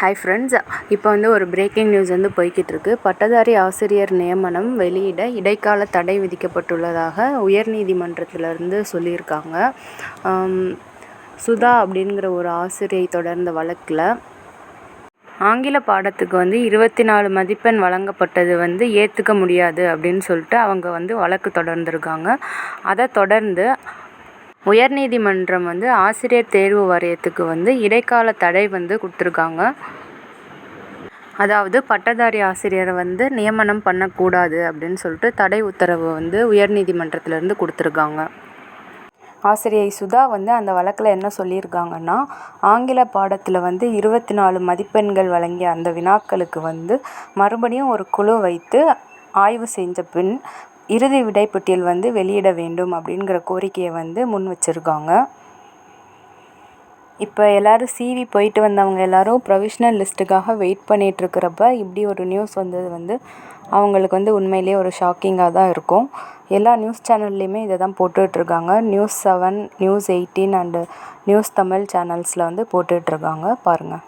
Hi friends இப்போ வந்து ஒரு பிரேக்கிங் நியூஸ் வந்து போய்கிட்டு இருக்கு பட்டதாரி ஆசிரியர் நியமனம் வெளியிட இடைக்கால தடை விதிக்கப்பட்டுள்ளதாக உயர்நீதிமன்றத்திலிருந்து சொல்லியிருக்காங்க. சுதா அப்படிங்கிற ஒரு ஆசிரியை தொடர்ந்த வழக்கில் ஆங்கில பாடத்துக்கு வந்து இருபத்தி நாலு மதிப்பெண் வழங்கப்பட்டது வந்து ஏற்றுக்க முடியாது அப்படின்னு சொல்லிட்டு அவங்க வந்து வழக்கு தொடர்ந்துருக்காங்க. அதை தொடர்ந்து உயர்நீதிமன்றம் வந்து ஆசிரியர் தேர்வு வாரியத்துக்கு வந்து இடைக்கால தடை வந்து கொடுத்துருக்காங்க. அதாவது பட்டதாரி ஆசிரியரை வந்து நியமனம் பண்ணக்கூடாது அப்படின்னு சொல்லிட்டு தடை உத்தரவு வந்து உயர்நீதிமன்றத்திலேருந்து கொடுத்துருக்காங்க. ஆசிரியை சுதா வந்து அந்த வழக்கில் என்ன சொல்லியிருக்காங்கன்னா ஆங்கில பாடத்தில் வந்து இருபத்தி நாலு மதிப்பெண்கள் வழங்கிய அந்த வினாக்களுக்கு வந்து மறுபடியும் ஒரு குழு வைத்து ஆய்வு செஞ்ச பின் இறுதி விடைப்பட்டியல் வந்து வெளியிட வேண்டும் அப்படிங்கிற கோரிக்கையை வந்து முன் வச்சுருக்காங்க. இப்போ எல்லோரும் சிவி போயிட்டு வந்தவங்க எல்லோரும் ப்ரொவிஷ்னல் லிஸ்ட்டுக்காக வெயிட் பண்ணிகிட்ருக்கிறப்ப இப்படி ஒரு நியூஸ் வந்தது வந்து அவங்களுக்கு வந்து உண்மையிலேயே ஒரு ஷாக்கிங்காக தான் இருக்கும். எல்லா நியூஸ் சேனல்லையுமே இதை தான் போட்டுட்ருக்காங்க news seven news eighteen and news Tamil சேனல்ஸில் வந்து போட்டுட்ருக்காங்க பாருங்கள்